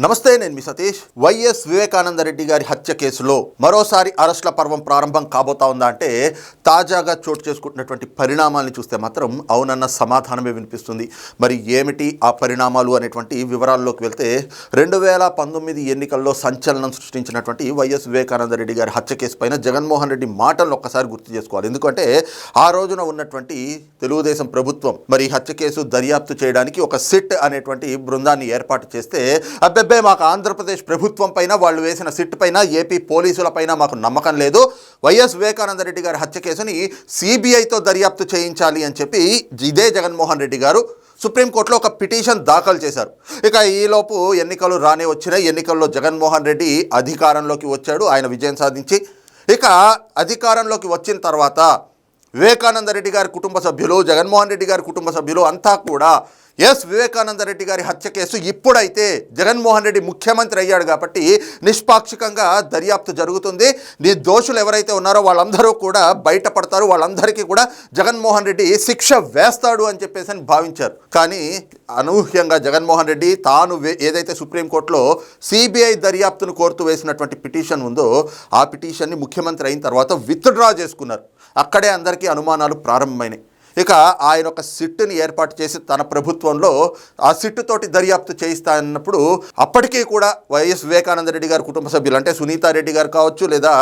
నమస్తే నేను మీ సతీష్. వైఎస్ వివేకానంద రెడ్డి గారి హత్య కేసులో మరోసారి అరెస్టుల పర్వం ప్రారంభం కాబోతా ఉందా అంటే తాజాగా చోటు చేసుకుంటున్నటువంటి పరిణామాలను చూస్తే మాత్రం అవునన్న సమాధానమే వినిపిస్తుంది. మరి ఏమిటి ఆ పరిణామాలు అనేటువంటి వివరాల్లోకి వెళ్తే రెండు వేల పంతొమ్మిది ఎన్నికల్లో సంచలనం సృష్టించినటువంటి వైఎస్ వివేకానంద రెడ్డి గారి హత్య కేసు పైన జగన్మోహన్ రెడ్డి మాటలను ఒక్కసారి గుర్తు చేసుకోవాలి. ఎందుకంటే ఆ రోజున ఉన్నటువంటి తెలుగుదేశం ప్రభుత్వం మరి హత్య కేసు దర్యాప్తు చేయడానికి ఒక సిట్ అనేటువంటి బృందాన్ని ఏర్పాటు చేస్తే అబ్బెబ్బే మాకు ఆంధ్రప్రదేశ్ ప్రభుత్వం పైన వాళ్ళు వేసిన సిట్ పైన ఏపీ పోలీసుల పైన మాకు నమ్మకం లేదు. వైఎస్ వివేకానంద రెడ్డి గారి హత్య కేసుని సిబిఐతో దర్యాప్తు చేయించాలి అని చెప్పి ఇదే జగన్మోహన్ రెడ్డి గారు సుప్రీంకోర్టులో ఒక పిటిషన్ దాఖలు చేశారు. ఇక ఈలోపు ఎన్నికలు రానే వచ్చినాయి. ఎన్నికల్లో జగన్మోహన్ రెడ్డి అధికారంలోకి వచ్చాడు ఆయన విజయం సాధించి. ఇక అధికారంలోకి వచ్చిన తర్వాత వివేకానంద రెడ్డి గారి కుటుంబ సభ్యులు జగన్మోహన్ రెడ్డి గారి కుటుంబ సభ్యులు అంతా కూడా ఎస్ వివేకానంద రెడ్డి గారి హత్య కేసు ఇప్పుడైతే జగన్మోహన్ రెడ్డి ముఖ్యమంత్రి అయ్యాడు కాబట్టి నిష్పాక్షికంగా దర్యాప్తు జరుగుతుంది. నీ దోషులు ఎవరైతే ఉన్నారో వాళ్ళందరూ కూడా బయటపడతారు. వాళ్ళందరికీ కూడా జగన్మోహన్ రెడ్డి శిక్ష వేస్తాడు అని చెప్పేసి అని భావించారు. కానీ అనూహ్యంగా జగన్మోహన్ రెడ్డి తాను ఏదైతే సుప్రీంకోర్టులో సిబిఐ దర్యాప్తును కోరుతూ వేసినటువంటి పిటిషన్ ఉందో ఆ పిటిషన్ని ముఖ్యమంత్రి అయిన తర్వాత విత్డ్రా చేసుకున్నారు. అక్కడే అందరికీ అనుమానాలు ప్రారంభమైనాయి. ఇక ఆయన ఒక సిట్టుని ఏర్పాటు చేసి తన ప్రభుత్వంలో ఆ సిట్టు తోటి దర్యాప్తు చేయిస్తా అన్నప్పుడు అప్పటికీ కూడా వైఎస్ వివేకానంద రెడ్డి గారి కుటుంబ సభ్యులు అంటే సునీతారెడ్డి గారు కావచ్చు లేదా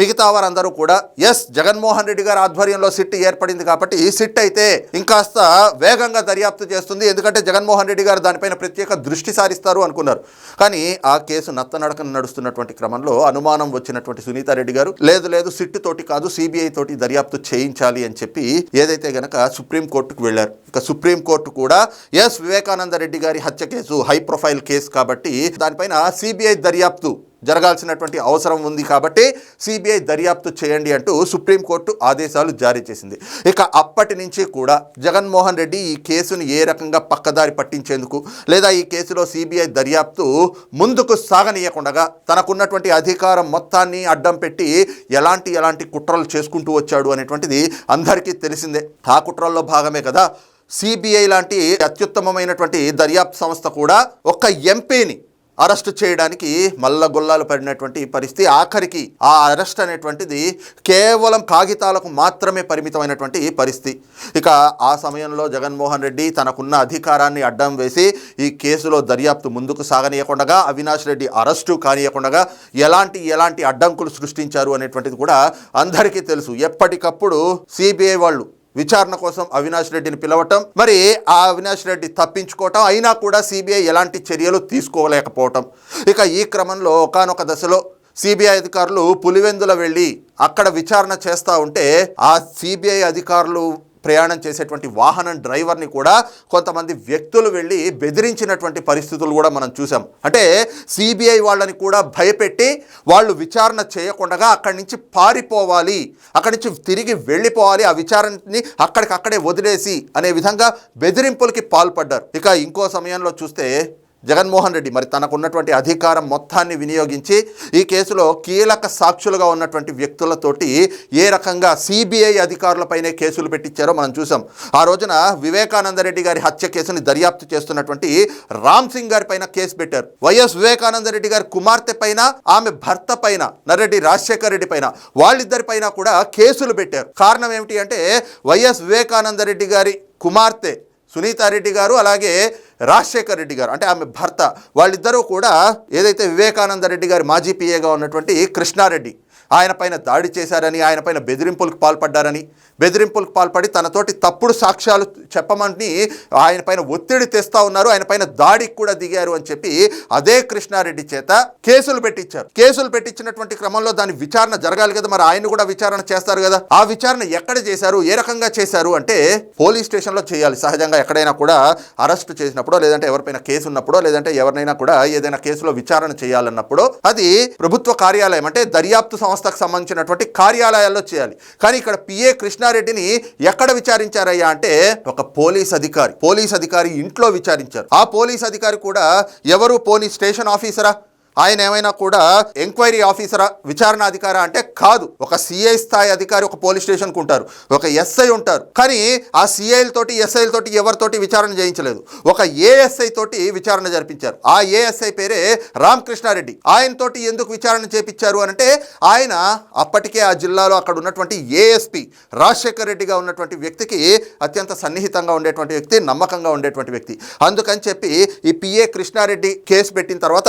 మిగతా వారందరూ కూడా ఎస్ జగన్మోహన్ రెడ్డి గారి ఆధ్వర్యంలో సిట్ ఏర్పడింది కాబట్టి ఈ సిట్ అయితే ఇంకాస్త వేగంగా దర్యాప్తు చేస్తుంది. ఎందుకంటే జగన్మోహన్ రెడ్డి గారు దానిపైన ప్రత్యేక దృష్టి సారిస్తారు అనుకున్నారు. కానీ ఆ కేసు నత్తనడకన నడుస్తున్నటువంటి క్రమంలో అనుమానం వచ్చినటువంటి సునీతారెడ్డి గారు లేదు లేదు సిట్ తోటి కాదు సిబిఐ తోటి దర్యాప్తు చేయించాలి అని చెప్పి ఏదైతే గనక సుప్రీం కోర్టుకు వెళ్ళారు. ఇక సుప్రీం కోర్టు కూడా ఎస్ వివేకానంద రెడ్డి గారి హత్య కేసు హై ప్రొఫైల్ కేసు కాబట్టి దానిపైన సిబిఐ దర్యాప్తు జరగాల్సినటువంటి అవసరం ఉంది కాబట్టి సిబిఐ దర్యాప్తు చేయండి అంటూ సుప్రీంకోర్టు ఆదేశాలు జారీ చేసింది. ఇక అప్పటి నుంచి కూడా జగన్మోహన్ రెడ్డి ఈ కేసును ఏ రకంగా పక్కదారి పట్టించేందుకు లేదా ఈ కేసులో సిబిఐ దర్యాప్తు ముందుకు సాగనీయకుండా తనకున్నటువంటి అధికారం మొత్తాన్ని అడ్డం పెట్టి ఎలాంటి ఎలాంటి కుట్రలు చేసుకుంటూ వచ్చాడు అనేటువంటిది అందరికీ తెలిసిందే. ఆ కుట్రల్లో భాగమే కదా. సిబిఐ లాంటి అత్యుత్తమమైనటువంటి దర్యాప్తు సంస్థ కూడా ఒక ఎంపీని అరెస్ట్ చేయడానికి మల్ల గొల్లాలు పడినటువంటి పరిస్థితి. ఆఖరికి ఆ అరెస్ట్ అనేటువంటిది కేవలం కాగితాలకు మాత్రమే పరిమితమైనటువంటి పరిస్థితి. ఇక ఆ సమయంలో జగన్మోహన్ రెడ్డి తనకున్న అధికారాన్ని అడ్డం వేసి ఈ కేసులో దర్యాప్తు ముందుకు సాగనీయకుండా అవినాష్ రెడ్డి అరెస్టు కానియకుండా ఎలాంటి ఎలాంటి అడ్డంకులు సృష్టించారు అనేటువంటిది కూడా అందరికీ తెలుసు. ఎప్పటికప్పుడు సిబిఐ వాళ్ళు విచారణ కోసం అవినాష్ రెడ్డిని పిలవటం మరి ఆ అవినాష్ రెడ్డి తప్పించుకోవటం అయినా కూడా సిబిఐ ఎలాంటి చర్యలు తీసుకోలేకపోవటం. ఇక ఈ క్రమంలో ఒకానొక దశలో సిబిఐ అధికారులు పులివెందుల వెళ్ళి అక్కడ విచారణ చేస్తూ ఉంటే ఆ సిబిఐ అధికారులు ప్రయాణం చేసేటువంటి వాహనం డ్రైవర్ని కూడా కొంతమంది వ్యక్తులు వెళ్ళి బెదిరించినటువంటి పరిస్థితులు కూడా మనం చూసాం. అంటే సిబిఐ వాళ్ళని కూడా భయపెట్టి వాళ్ళు విచారణ చేయకుండా అక్కడి నుంచి పారిపోవాలి. అక్కడి నుంచి తిరిగి వెళ్ళిపోవాలి. ఆ విచారణని అక్కడికక్కడే వదిలేసి అనే విధంగా బెదిరింపులకి పాల్పడ్డారు. ఇక ఇంకో సమయంలో చూస్తే జగన్మోహన్ రెడ్డి మరి తనకున్నటువంటి అధికారం మొత్తాన్ని వినియోగించి ఈ కేసులో కీలక సాక్షులుగా ఉన్నటువంటి వ్యక్తులతోటి ఏ రకంగా సిబిఐ అధికారులపైనే కేసులు పెట్టించారో మనం చూసాం. ఆ రోజున వివేకానంద రెడ్డి గారి హత్య కేసుని దర్యాప్తు చేస్తున్నటువంటి రామ్ సింగ్ గారి పైన కేసు పెట్టారు. వైఎస్ వివేకానంద రెడ్డి గారి కుమార్తె పైన ఆమె భర్త పైన నరెడ్డి రాజశేఖర్ రెడ్డి పైన వాళ్ళిద్దరి పైన కూడా కేసులు పెట్టారు. కారణం ఏమిటి అంటే వైఎస్ వివేకానంద రెడ్డి గారి కుమార్తె సునీతారెడ్డి గారు అలాగే రాజశేఖర్ రెడ్డి గారు అంటే ఆమె భర్త వాళ్ళిద్దరూ కూడా ఏదైతే వివేకానంద రెడ్డి గారి మాజీ పిఏగా ఉన్నటువంటి కృష్ణారెడ్డి ఆయన పైన దాడి చేశారని ఆయన పైన బెదిరింపులకు పాల్పడ్డారని బెదిరింపులకు పాల్పడి తనతోటి తప్పుడు సాక్ష్యాలు చెప్పమని ఆయన పైన ఒత్తిడి తెస్తా ఉన్నారు ఆయన పైన దాడికి కూడా దిగారు అని చెప్పి అదే కృష్ణారెడ్డి చేత కేసులు పెట్టించారు. కేసులు పెట్టించినటువంటి క్రమంలో దాని విచారణ జరగాలి కదా మరి ఆయన కూడా విచారణ చేస్తారు కదా. ఆ విచారణ ఎక్కడ చేశారు ఏ రకంగా చేశారు అంటే పోలీస్ స్టేషన్లో చేయాలి. సహజంగా ఎక్కడైనా కూడా అరెస్ట్ చేసినప్పుడో లేదంటే ఎవరిపైన కేసు ఉన్నప్పుడో లేదంటే ఎవరినైనా కూడా ఏదైనా కేసులో విచారణ చేయాలన్నప్పుడు అది ప్రభుత్వ కార్యాలయం అంటే దర్యాప్తు సంస్థకు సంబంధించినటువంటి కార్యాలయాల్లో చేయాలి. కానీ ఇక్కడ పిఏ కృష్ణారెడ్డిని ఎక్కడ విచారించారయ్యా అంటే ఒక పోలీస్ అధికారి పోలీస్ అధికారి ఇంట్లో విచారించారు. ఆ పోలీస్ అధికారి కూడా ఎవరు పోలీస్ స్టేషన్ ఆఫీసరా? ఆయన ఏమైనా కూడా ఎంక్వైరీ ఆఫీసరా విచారణ అధికార అంటే కాదు. ఒక సిఐ స్థాయి అధికారి ఒక పోలీస్ స్టేషన్కు ఉంటారు. ఒక ఎస్ఐ ఉంటారు. కానీ ఆ సిఐలతోటి తోటి తోటి ఎవరితోటి విచారణ చేయించలేదు. ఒక ఏఎస్ఐ తోటి విచారణ జరిపించారు. ఆ ఏఎస్ఐ పేరే రామకృష్ణారెడ్డి. ఆయన తోటి ఎందుకు విచారణ చేపించారు అని అంటే ఆయన అప్పటికే ఆ జిల్లాలో అక్కడ ఉన్నటువంటి ఏఎస్పి రాజశేఖర్ రెడ్డిగా ఉన్నటువంటి వ్యక్తికి అత్యంత సన్నిహితంగా ఉండేటువంటి వ్యక్తి నమ్మకంగా ఉండేటువంటి వ్యక్తి. అందుకని చెప్పి ఈ పిఏ కృష్ణారెడ్డి కేసు పెట్టిన తర్వాత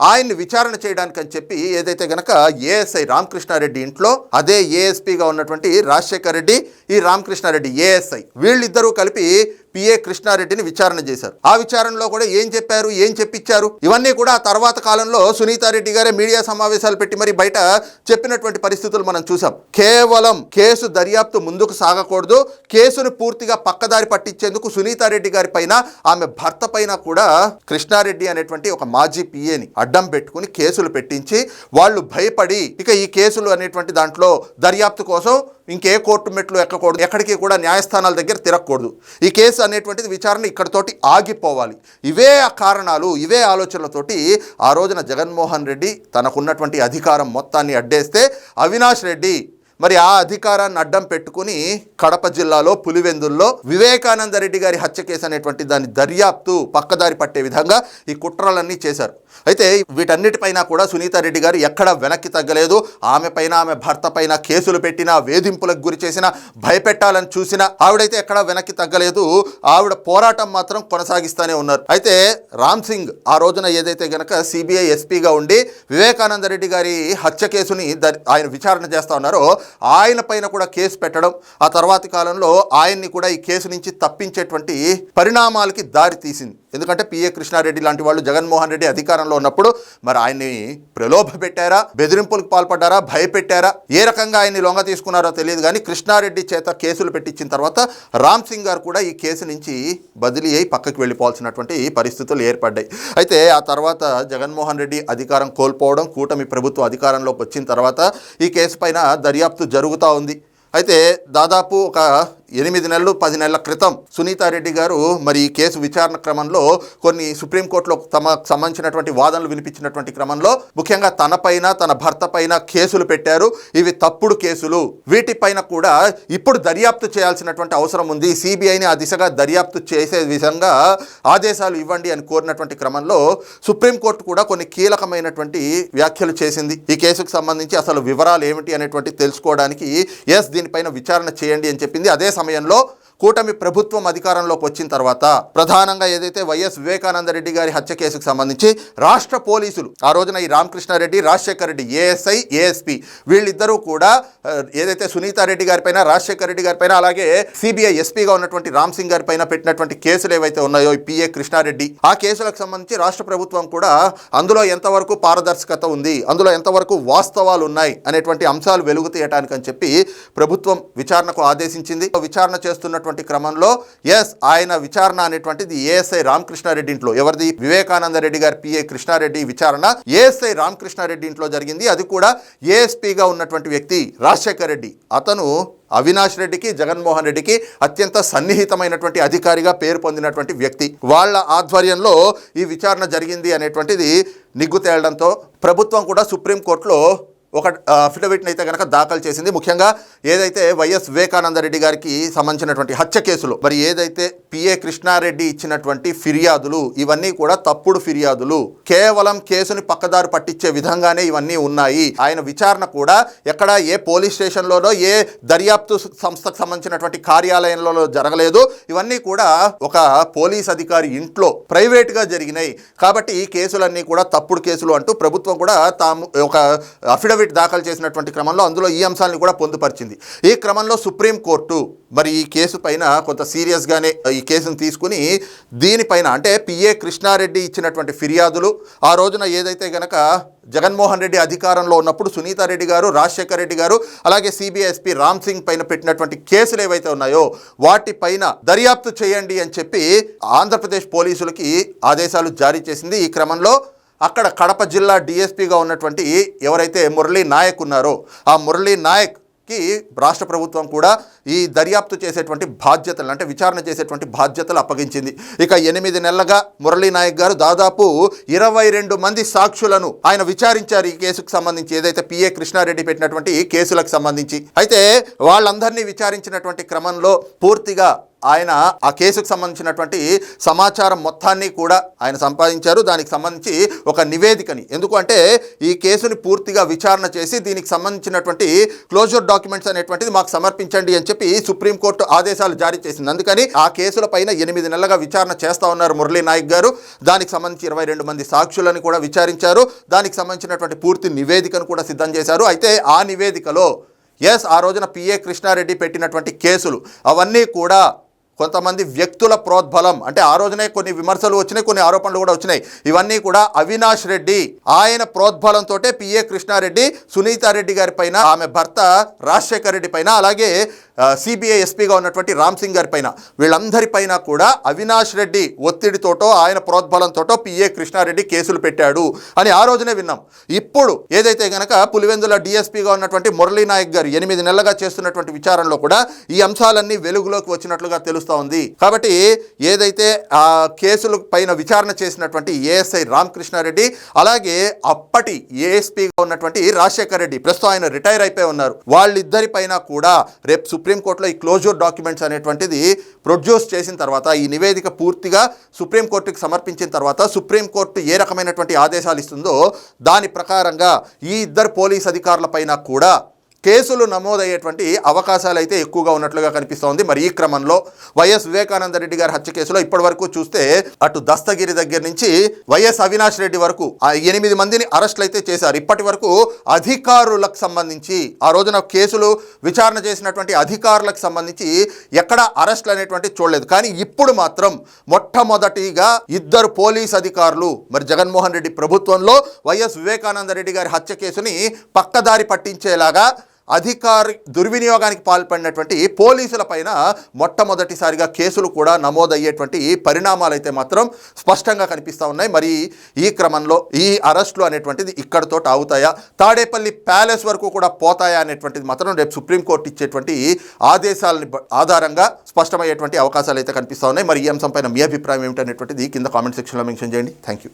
ఆయన ఆయన్ని విచారణ చేయడానికి అని చెప్పి ఏదైతే గనక ఏఎస్ఐ రామకృష్ణారెడ్డి ఇంట్లో అదే ఏఎస్పీగా ఉన్నటువంటి రాజశేఖర్ రెడ్డి ఈ రామకృష్ణారెడ్డి ఏఎస్ఐ వీళ్ళిద్దరూ కలిపి పిఏ కృష్ణారెడ్డిని విచారణ చేశారు. ఆ విచారణలో కూడా ఏం చెప్పారు ఏం చెప్పించారు ఇవన్నీ కూడా ఆ తర్వాత కాలంలో సునీతారెడ్డి గారే మీడియా సమావేశాలు పెట్టి మరి బయట చెప్పినటువంటి పరిస్థితులు మనం చూసాం కేవలం కేసు దర్యాప్తు ముందుకు సాగకూడదు కేసును పూర్తిగా పక్కదారి పట్టించేందుకు సునీతారెడ్డి గారి పైన ఆమె భర్త పైన కూడా కృష్ణారెడ్డి అనేటువంటి ఒక మాజీ పిఏని అడ్డం పెట్టుకుని కేసులు పెట్టించి వాళ్ళు భయపడి ఇక ఈ కేసులు అనేటువంటి దాంట్లో దర్యాప్తు కోసం ఇంకే కోర్టు మెట్లు ఎక్కకూడదు ఎక్కడికి కూడా న్యాయస్థానాల దగ్గర తిరగకూడదు. ఈ కేసు అనేటువంటిది విచారణ ఇక్కడితోటి ఆగిపోవాలి. ఇవే ఆ కారణాలు ఇవే ఆలోచనలతోటి ఆ రోజున జగన్మోహన్ రెడ్డి తనకున్నటువంటి అధికారం మొత్తాన్ని అడ్డేస్తే అవినాష్ రెడ్డి మరి ఆ అధికారాన్ని అడ్డం పెట్టుకుని కడప జిల్లాలో పులివెందుల్లో వివేకానంద రెడ్డి గారి హత్య కేసు అనేటువంటి దాని దర్యాప్తు పక్కదారి పట్టే విధంగా ఈ కుట్రలన్నీ చేశారు. అయితే వీటన్నిటిపైన కూడా సునీతారెడ్డి గారు ఎక్కడ వెనక్కి తగ్గలేదు. ఆమె పైన ఆమె భర్త పైన కేసులు పెట్టినా వేధింపులకు గురి చేసినా భయపెట్టాలని చూసినా ఆవిడైతే ఎక్కడ వెనక్కి తగ్గలేదు. ఆవిడ పోరాటం మాత్రం కొనసాగిస్తూనే ఉన్నారు. అయితే రామ్ సింగ్ ఆ రోజున ఏదైతే గనక సిబిఐ ఎస్పీగా ఉండి వివేకానంద రెడ్డి గారి హత్య కేసుని ఆయన విచారణ చేస్తా ఉన్నారో ఆయన పైన కూడా కేసు పెట్టడం ఆ తర్వాతి కాలంలో ఆయన్ని కూడా ఈ కేసు నుంచి తప్పించేటువంటి పరిణామాలకి దారి తీసింది. ఎందుకంటే పిఏ కృష్ణారెడ్డి లాంటి వాళ్ళు జగన్మోహన్ రెడ్డి అధికారంలో ఉన్నప్పుడు మరి ఆయన్ని ప్రలోభ పెట్టారా? బెదిరింపులకు పాల్పడ్డారా? భయపెట్టారా? ఏ రకంగా ఆయన్ని లొంగ తీసుకున్నారో తెలియదు కానీ కృష్ణారెడ్డి చేత కేసులు పెట్టించిన తర్వాత రామ్ సింగ్ గారు కూడా ఈ కేసు నుంచి బదిలీ అయి పక్కకి వెళ్ళిపోవాల్సినటువంటి పరిస్థితులు ఏర్పడ్డాయి. అయితే ఆ తర్వాత జగన్మోహన్ రెడ్డి అధికారం కోల్పోవడం కూటమి ప్రభుత్వం అధికారంలోకి వచ్చిన తర్వాత ఈ కేసు పైన దర్యాప్తు జరుగుతూ ఉంది. అయితే దాదాపు ఒక ఎనిమిది నెలలు పది నెలల క్రితం సునీతారెడ్డి గారు మరి ఈ కేసు విచారణ క్రమంలో కొన్ని సుప్రీంకోర్టులో తమకు సంబంధించినటువంటి వాదనలు వినిపించినటువంటి క్రమంలో ముఖ్యంగా తనపైన తన భర్త పైన కేసులు పెట్టారు. ఇవి తప్పుడు కేసులు. వీటిపైన కూడా ఇప్పుడు దర్యాప్తు చేయాల్సినటువంటి అవసరం ఉంది. సిబిఐని ఆ దిశగా దర్యాప్తు చేసే విధంగా ఆదేశాలు ఇవ్వండి అని కోరినటువంటి క్రమంలో సుప్రీంకోర్టు కూడా కొన్ని కీలకమైనటువంటి వ్యాఖ్యలు చేసింది. ఈ కేసుకు సంబంధించి అసలు వివరాలు ఏమిటి అనేటువంటి తెలుసుకోవడానికి ఎస్ దీనిపైన విచారణ చేయండి అని చెప్పింది. అదే సమయంలో కూటమి ప్రభుత్వం అధికారంలోకి వచ్చిన తర్వాత ప్రధానంగా ఏదైతే వైఎస్ వివేకానంద రెడ్డి గారి హత్య కేసుకు సంబంధించి రాష్ట్ర పోలీసులు ఆ రోజున ఈ రామకృష్ణారెడ్డి రాజశేఖర రెడ్డి ఏఎస్ఐ ఏఎస్పి వీళ్ళిద్దరూ కూడా ఏదైతే సునీతారెడ్డి గారిపైన రాజశేఖర రెడ్డి గారిపైన అలాగే సిబిఐ ఎస్పీగా ఉన్నటువంటి రామ్ సింగ్ గారి పైన పెట్టినటువంటి కేసులు ఏవైతే ఉన్నాయో పిఏ కృష్ణారెడ్డి ఆ కేసులకు సంబంధించి రాష్ట్ర ప్రభుత్వం కూడా అందులో ఎంతవరకు పారదర్శకత ఉంది అందులో ఎంతవరకు వాస్తవాలు ఉన్నాయి అనేటువంటి అంశాలు వెలుగు తీయటానికి అని చెప్పి ప్రభుత్వం విచారణకు ఆదేశించింది. విచారణ చేస్తున్నటువంటి క్రమంలో ఎస్ ఆయన విచారణ అనేటువంటిది ఏఎస్ఐ రామకృష్ణారెడ్డి ఇంట్లో. ఎవరిది? వివేకానంద రెడ్డి గారి పిఏ కృష్ణారెడ్డి విచారణ. ఏఎస్ఐ రామకృష్ణారెడ్డి ఇంట్లో జరిగింది. అది కూడా ఏఎస్పీగా ఉన్నటువంటి వ్యక్తి రాజశేఖర్ రెడ్డి. అతను అవినాష్ రెడ్డికి జగన్మోహన్ రెడ్డికి అత్యంత సన్నిహితమైనటువంటి అధికారిగా పేరు పొందినటువంటి వ్యక్తి. వాళ్ళ ఆధ్వర్యంలో ఈ విచారణ జరిగింది అనేటువంటిది నిగ్గు తేలడంతో ప్రభుత్వం కూడా సుప్రీంకోర్టులో ఒక అఫిడవిట్ని అయితే కనుక దాఖలు చేసింది. ముఖ్యంగా ఏదైతే వైఎస్ వివేకానంద రెడ్డి గారికి సంబంధించినటువంటి హత్య కేసులు మరి ఏదైతే పిఏ కృష్ణారెడ్డి ఇచ్చినటువంటి ఫిర్యాదులు ఇవన్నీ కూడా తప్పుడు ఫిర్యాదులు. కేవలం కేసుని పక్కదారు పట్టించే విధంగానే ఇవన్నీ ఉన్నాయి. ఆయన విచారణ కూడా ఎక్కడ ఏ పోలీస్ స్టేషన్లోనో ఏ దర్యాప్తు సంస్థకు సంబంధించినటువంటి కార్యాలయంలో జరగలేదు. ఇవన్నీ కూడా ఒక పోలీస్ అధికారి ఇంట్లో ప్రైవేట్గా జరిగినాయి. కాబట్టి ఈ కేసులన్నీ కూడా తప్పుడు కేసులు అంటూ ప్రభుత్వం కూడా తాము ఒక అఫిడవిట్ దాఖలు చేసినటువంటి క్రమంలో అందులో ఈ అంశాలను కూడా పొందుపరిచింది. ఈ క్రమంలో సుప్రీంకోర్టు మరి ఈ కేసు పైన కొంత సీరియస్గానే ఈ కేసును తీసుకుని దీనిపైన అంటే పిఏ కృష్ణారెడ్డి ఇచ్చినటువంటి ఫిర్యాదులు ఆ రోజున ఏదైతే గనక జగన్మోహన్ రెడ్డి అధికారంలో ఉన్నప్పుడు సునీతారెడ్డి గారు రాజశేఖర రెడ్డి గారు అలాగే సిబిఎస్పి రామ్ సింగ్ పైన పెట్టినటువంటి కేసులు ఏవైతే ఉన్నాయో వాటిపైన దర్యాప్తు చేయండి అని చెప్పి ఆంధ్రప్రదేశ్ పోలీసులకి ఆదేశాలు జారీ చేసింది ఈ క్రమంలో అక్కడ కడప జిల్లా డిఎస్పీగా ఉన్నటువంటి ఎవరైతే మురళీ నాయక్ ఉన్నారో ఆ మురళీ నాయక్కి రాష్ట్ర ప్రభుత్వం కూడా ఈ దర్యాప్తు చేసేటువంటి బాధ్యతలు అంటే విచారణ చేసేటువంటి బాధ్యతలు అప్పగించింది. ఇక ఎనిమిది నెలలుగా మురళీ నాయక్ గారు దాదాపు ఇరవై రెండు మంది సాక్షులను ఆయన విచారించారు ఈ కేసుకు సంబంధించి. ఏదైతే పిఏ కృష్ణారెడ్డి పెట్టినటువంటి కేసులకు సంబంధించి. అయితే వాళ్ళందరినీ విచారించినటువంటి క్రమంలో పూర్తిగా ఆయన ఆ కేసుకు సంబంధించినటువంటి సమాచారం మొత్తాన్ని కూడా ఆయన సంపాదించారు. దానికి సంబంధించి ఒక నివేదికని. ఎందుకంటే ఈ కేసుని పూర్తిగా విచారణ చేసి దీనికి సంబంధించినటువంటి క్లోజర్ డాక్యుమెంట్స్ అనేటువంటిది మాకు సమర్పించండి అని చెప్పి సుప్రీంకోర్టు ఆదేశాలు జారీ చేసింది. అందుకని ఆ కేసుల పైన ఎనిమిది నెలలుగా విచారణ చేస్తా ఉన్నారు మురళీ నాయక్ గారు. దానికి సంబంధించి ఇరవై రెండు మంది సాక్షులను కూడా విచారించారు. దానికి సంబంధించినటువంటి పూర్తి నివేదికను కూడా సిద్ధం చేశారు. అయితే ఆ నివేదికలో ఎస్ ఆ రోజున పిఏ కృష్ణారెడ్డి పెట్టినటువంటి కేసులు అవన్నీ కూడా కొంతమంది వ్యక్తుల ప్రోద్బలం. అంటే ఆ రోజునే కొన్ని విమర్శలు వచ్చినాయి కొన్ని ఆరోపణలు కూడా వచ్చినాయి. ఇవన్నీ కూడా అవినాష్ రెడ్డి ఆయన ప్రోద్బలంతో పిఏ కృష్ణారెడ్డి సునీతారెడ్డి గారి పైన ఆమె భర్త రాజశేఖర్ రెడ్డి పైన అలాగే సిబిఐ ఎస్పీగా ఉన్నటువంటి రామ్ సింగ్ గారి పైన. వీళ్ళందరి పైన కూడా అవినాష్ రెడ్డి ఒత్తిడితోటో ఆయన ప్రోద్బలంతోటో పిఏ కృష్ణారెడ్డి కేసులు పెట్టాడు అని ఆ రోజునే విన్నాం. ఇప్పుడు ఏదైతే గనక పులివెందుల డిఎస్పీగా ఉన్నటువంటి మురళీ నాయక్ గారు ఎనిమిది నెలలుగా చేస్తున్నటువంటి విచారణలో కూడా ఈ అంశాలన్నీ వెలుగులోకి వచ్చినట్లుగా తెలుసు తెలుస్తూ ఉంది. కాబట్టి ఏదైతే ఆ కేసుల పైన విచారణ చేసినటువంటి ఏఎస్ఐ రామకృష్ణారెడ్డి అలాగే అప్పటి ఏఎస్పీగా ఉన్నటువంటి రాజశేఖర్ రెడ్డి ప్రస్తుతం ఆయన రిటైర్ అయిపోయి ఉన్నారు. వాళ్ళిద్దరి పైన కూడా రేపు సుప్రీంకోర్టులో ఈ క్లోజర్ డాక్యుమెంట్స్ అనేటువంటిది ప్రొడ్యూస్ చేసిన తర్వాత ఈ నివేదిక పూర్తిగా సుప్రీంకోర్టుకి సమర్పించిన తర్వాత సుప్రీంకోర్టు ఏ రకమైనటువంటి ఆదేశాలు ఇస్తుందో దాని ప్రకారంగా ఈ ఇద్దరు పోలీస్ అధికారుల పైన కూడా కేసులు నమోదయ్యేటువంటి అవకాశాలు అయితే ఎక్కువగా ఉన్నట్లుగా కనిపిస్తోంది. మరి ఈ క్రమంలో వైఎస్ వివేకానంద రెడ్డి గారి హత్య కేసులో ఇప్పటి వరకు చూస్తే అటు దస్తగిరి దగ్గర నుంచి వైఎస్ అవినాష్ రెడ్డి వరకు ఆ ఎనిమిది మందిని అరెస్టులు అయితే చేశారు. ఇప్పటి వరకు అధికారులకు సంబంధించి ఆ రోజున కేసులు విచారణ చేసినటువంటి అధికారులకు సంబంధించి ఎక్కడ అరెస్టులు అనేటువంటి చూడలేదు. కానీ ఇప్పుడు మాత్రం మొట్టమొదటిగా ఇద్దరు పోలీస్ అధికారులు మరి జగన్మోహన్ రెడ్డి ప్రభుత్వంలో వైఎస్ వివేకానంద రెడ్డి గారి హత్య కేసుని పక్కదారి పట్టించేలాగా అధికారి దుర్వినియోగానికి పాల్పడినటువంటి పోలీసుల పైన మొట్టమొదటిసారిగా కేసులు కూడా నమోదయ్యేటువంటి పరిణామాలు అయితే మాత్రం స్పష్టంగా కనిపిస్తూ ఉన్నాయి. మరి ఈ క్రమంలో ఈ అరెస్టులు అనేటువంటిది ఇక్కడతో ఆగుతాయా? తాడేపల్లి ప్యాలెస్ వరకు కూడా పోతాయా అనేటువంటిది మాత్రం రేపు సుప్రీంకోర్టు ఇచ్చేటువంటి ఆదేశాలని ఆధారంగా స్పష్టమయ్యేటువంటి అవకాశాలు అయితే కనిపిస్తూ ఉన్నాయి. మరి ఈ అంశంపైన మీ అభిప్రాయం ఏమిటనేటువంటిది కింద కామెంట్ సెక్షన్లో మెన్షన్ చేయండి. Thank you